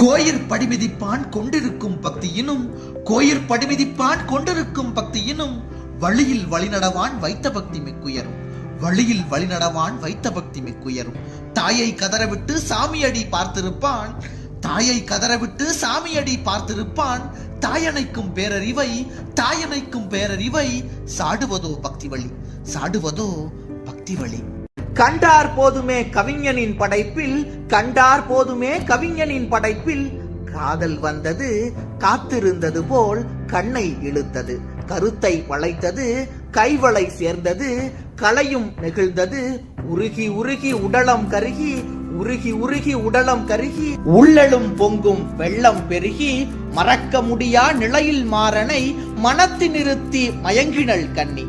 கோயிற் படிமிதிப்பான் கொண்டிருக்கும் பக்தியினும் கோயிற் படிமிதிப்பான் கொண்டிருக்கும் பக்தியினும் வழியில் வழிநடவான் வைத்த பக்தி மிக்குயரும். வழியில் வழிநடவான் வைத்த பக்தி மிக்குயரும். தாயை கதறவிட்டு சாமியடி பார்த்திருப்பான். தாயை கதறவிட்டு சாமியடி பார்த்திருப்பான். தாயனைக்கும் பேரறிவை தாயனைக்கும் பேரறிவை சாடுவதோ பக்தி வழி சாடுவதோ பக்தி வழி கண்டார் போதுமே கவிஞனின் படைப்பில் கண்டார் போதுமே கவிஞனின் படைப்பில். காதல் வந்தது காத்திருந்தது போல் கண்ணை இழுத்தது கருத்தை வளைத்தது கைவளை சேர்ந்தது களையும் நெகிழ்ந்தது உருகி உருகி உடலம் கருகி உருகி உருகி உடலம் கருகி. உள்ளலும் பொங்கும் வெள்ளம் பெருகி மறக்க முடியா நிலையில் மாறனை மனத்தி நிறுத்தி மயங்கினள் கண்ணி.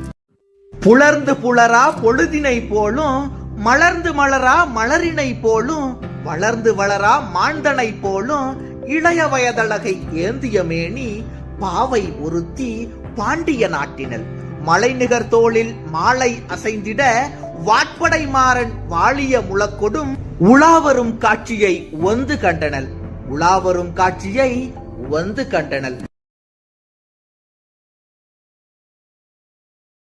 புலர்ந்து புலரா பொழுதினை போலும் மலர்ந்து மலரா மலரினை போலும் வளர்ந்து வளரா மாந்தனை போலும் இளைய வயதழகை ஏந்திய மேனி பாவை ஒருத்தி பாண்டிய நாட்டினல் மலைநிகர் தோளில் மாலை அசைந்திட வாட்படை மாறன் வாழிய முழக்கொடும் உலாவரும் காட்சியை ஒந்து கண்டனல் உலாவரும் காட்சியை வந்து கண்டனல்